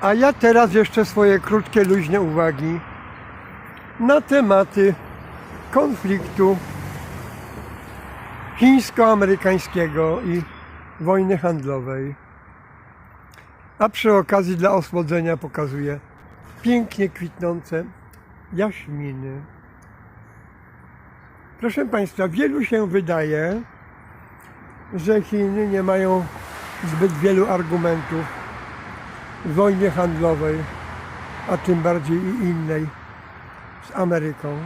A ja teraz jeszcze swoje krótkie, luźne uwagi na tematy konfliktu chińsko-amerykańskiego i wojny handlowej. A przy okazji dla osłodzenia pokazuję pięknie kwitnące jaśminy. Proszę Państwa, wielu się wydaje, że Chiny nie mają zbyt wielu argumentów wojnie handlowej, a tym bardziej i innej z Ameryką.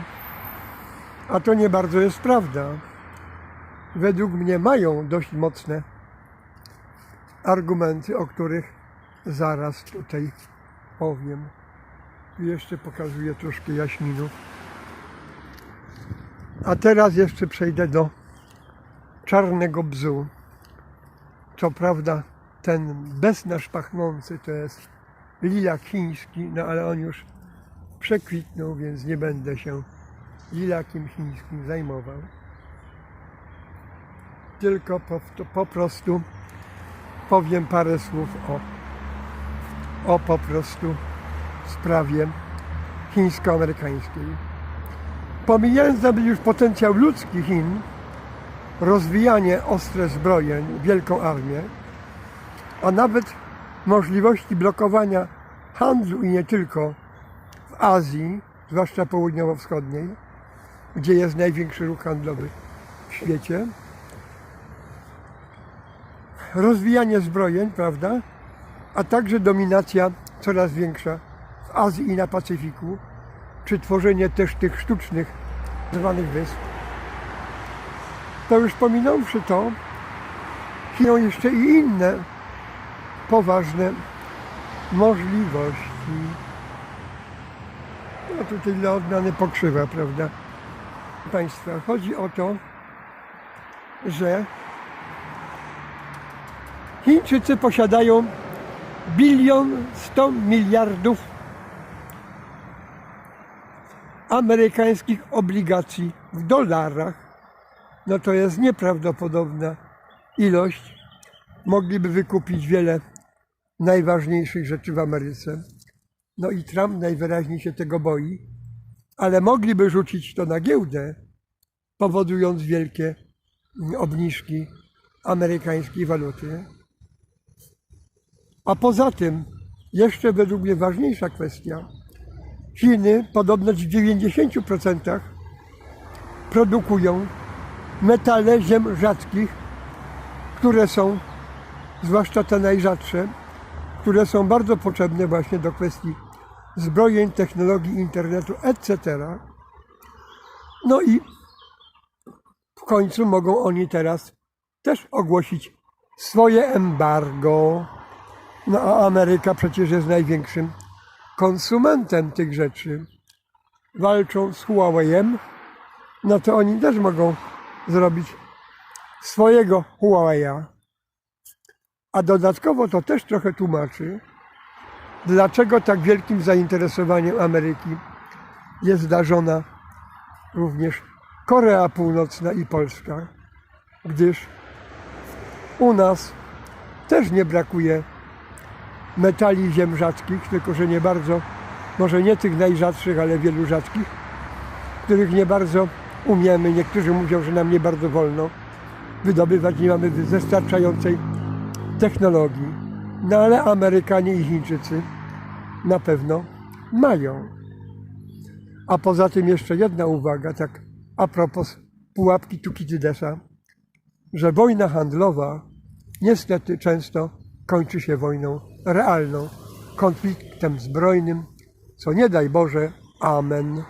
A to nie bardzo jest prawda. Według mnie mają dość mocne argumenty, o których zaraz tutaj powiem. Jeszcze pokazuję troszkę jaśminów. A teraz jeszcze przejdę do czarnego bzu. Co prawda ten beznasz pachnący to jest lilak chiński, no ale on już przekwitnął, więc nie będę się lilakiem chińskim zajmował. Tylko po, po prostu powiem parę słów o, o po prostu sprawie chińsko-amerykańskiej. Pomijając nawet już potencjał ludzki Chin, rozwijanie ostre zbrojeń, wielką armię, a nawet możliwości blokowania handlu i nie tylko w Azji, zwłaszcza południowo-wschodniej, gdzie jest największy ruch handlowy w świecie. Rozwijanie zbrojeń, prawda? A także dominacja coraz większa w Azji i na Pacyfiku, czy tworzenie też tych sztucznych zwanych wysp. To już pominąwszy to, istnieją jeszcze i inne poważne możliwości. No tutaj dla odmiany pokrzywa, prawda? Państwa, chodzi o to, że Chińczycy posiadają bilion sto miliardów amerykańskich obligacji w dolarach. No to jest nieprawdopodobna ilość. Mogliby wykupić wiele najważniejszych rzeczy w Ameryce. No i Trump najwyraźniej się tego boi, ale mogliby rzucić to na giełdę, powodując wielkie obniżki amerykańskiej waluty. A poza tym, jeszcze według mnie ważniejsza kwestia, Chiny podobno w 90% produkują metale ziem rzadkich, które są, zwłaszcza te najrzadsze, które są bardzo potrzebne właśnie do kwestii zbrojeń, technologii, internetu, etc. No i w końcu mogą oni teraz też ogłosić swoje embargo. No a Ameryka przecież jest największym konsumentem tych rzeczy. Walczą z Huawei'em, no to oni też mogą zrobić swojego Huawei'a. A dodatkowo to też trochę tłumaczy, dlaczego tak wielkim zainteresowaniem Ameryki jest darzona również Korea Północna i Polska, gdyż u nas też nie brakuje metali ziem rzadkich, tylko że nie bardzo, może nie tych najrzadszych, ale wielu rzadkich, których nie bardzo umiemy. Niektórzy mówią, że nam nie bardzo wolno wydobywać, nie mamy wystarczającej technologii. No ale Amerykanie i Chińczycy na pewno mają. A poza tym jeszcze jedna uwaga, tak a propos pułapki Tukidydesa, że wojna handlowa niestety często kończy się wojną realną, konfliktem zbrojnym, co nie daj Boże, amen.